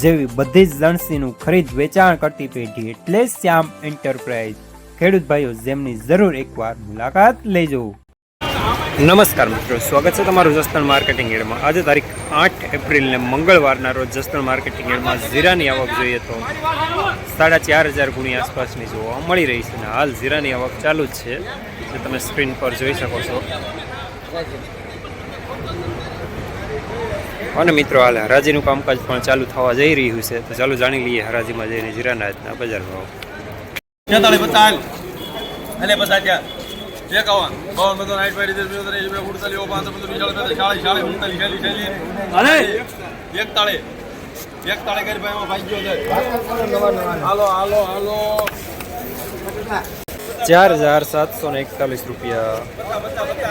જેવી બધી જ લણસીનું ખરીદ વેચાણ કરતી પેઢી એટલે શ્યામ એન્ટરપ્રાઇઝ. ખેડૂત ભાઈઓ, જેમની જરૂર એકવાર મુલાકાત લેજો. નમસ્કાર મિત્રો, સ્વાગત છે તમારું જસદણ માર્કેટિંગ એડમાં. આજે તારીખ આઠ એપ્રિલને મંગળવારના રોજ જસદણ માર્કેટિંગ એડમાં જીરાની આવક જોઈએ તો સાડા ચાર હજાર ગુણી આસપાસની જોવા મળી રહી છે અને હાલ જીરાની આવક ચાલુ જ છે. જે તમે સ્ક્રીન પર જોઈ શકો છો. અને મિત્રો હાલ હરાજીનું કામકાજ પણ ચાલુ થવા જઈ રહ્યું છે. તો ચાલો જાણી લઈએ હરાજીમાં જઈને જીરાના આજના બજાર ભાવ. છેતાળી બધા ચાર એકાવન બાવન બધો ઉડતાલી કરી ભાઈ એમાં હાલો હાલો હાલો. હજાર સાતસો ને એકતાલીસ રૂપિયા.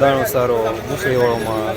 દાણો સારો મુસળીવાળો માલ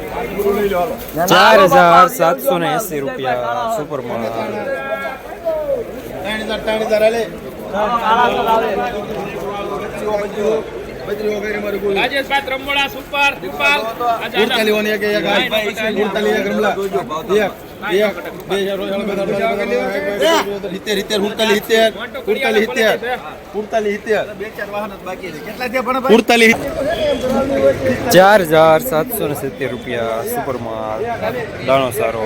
ચાર હજાર સાતસો ને એસી રૂપિયા સુપર માલ રાજેશભાઈ ત્રંબોળા સુપર દીપાલ એક એક સિત્તેર, સિત્તેર, ઉડતાલી સિત્તેર, ચાર હજાર સાતસો ને સિત્તેર રૂપિયા સુપર માલ. દાણો સારો.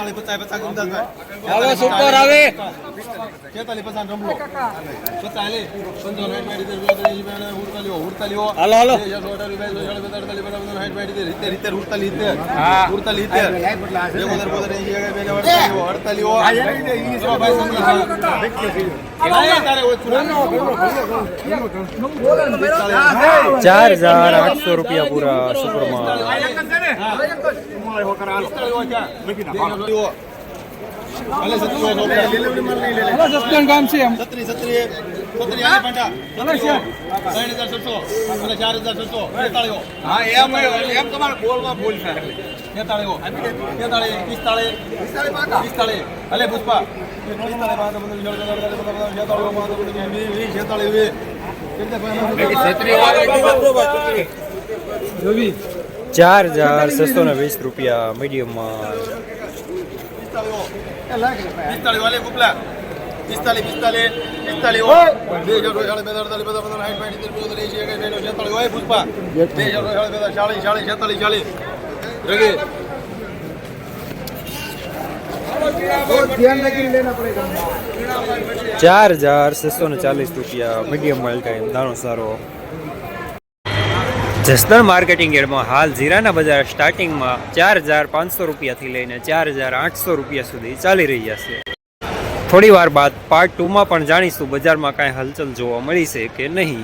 છેતાળી પચાસ પચાસ ગુંદાભાઈ. હવે સુપર આવે. છેતાળી પચાસ રમલો. પચાસ હાલે. પંચાવન, સાઠ, બાઠ, રીતે ઉડતાલીઓ, ઉડતાલીઓ. હાલો, હાલો. ચાર, આઠસો રૂપિયા પૂરા અડતાલીસ, પચાસ, પંચાવન, સાઠ, બાઠ, સિત્તેર, સિત્તેર, સિત્તેર, ઉડતાલીસ, સિત્તેર. ઉડતાલીસ, સિત્તેર. બે, બોતેર, બોતેર, એંશી, એકાવન, બે, અડતાલીઓ, અડતાલીઓ. ચલો, ભાઈ, સમજી લો. તારે ઓછું. ચાર હજાર આઠસો રૂપિયા પૂરા સુપર માલ ગામ છે એમ સત્રી સત્રી સત્રી આને ત્રણ હજાર છસો અને ચાર હજાર છસો હા એમ એમ તમારે બોલમાં ભૂલ છે બધા એકાવન બેનું છેતાળીસ હોય બે હજાર છસો બધા વીસ રૂપિયા છેતાલીસ ચાલીસ. ચાર હજાર છસો ને ચાલીસ રૂપિયા મીડિયમ માલ ટાઈમ દાણો સારો. જસદણ માર્કેટિંગ યાર્ડમાં હાલ જીરાના બજાર સ્ટાર્ટિંગમાં ચાર હજાર પાંચસો રૂપિયાથી લઈને ચાર હજાર આઠસો રૂપિયા સુધી ચાલી રહ્યા છે. થોડી વાર બાદ પાર્ટ ટુમાં પણ જાણીશું બજારમાં કાંઈ હલચલ જોવા મળી છે કે નહીં.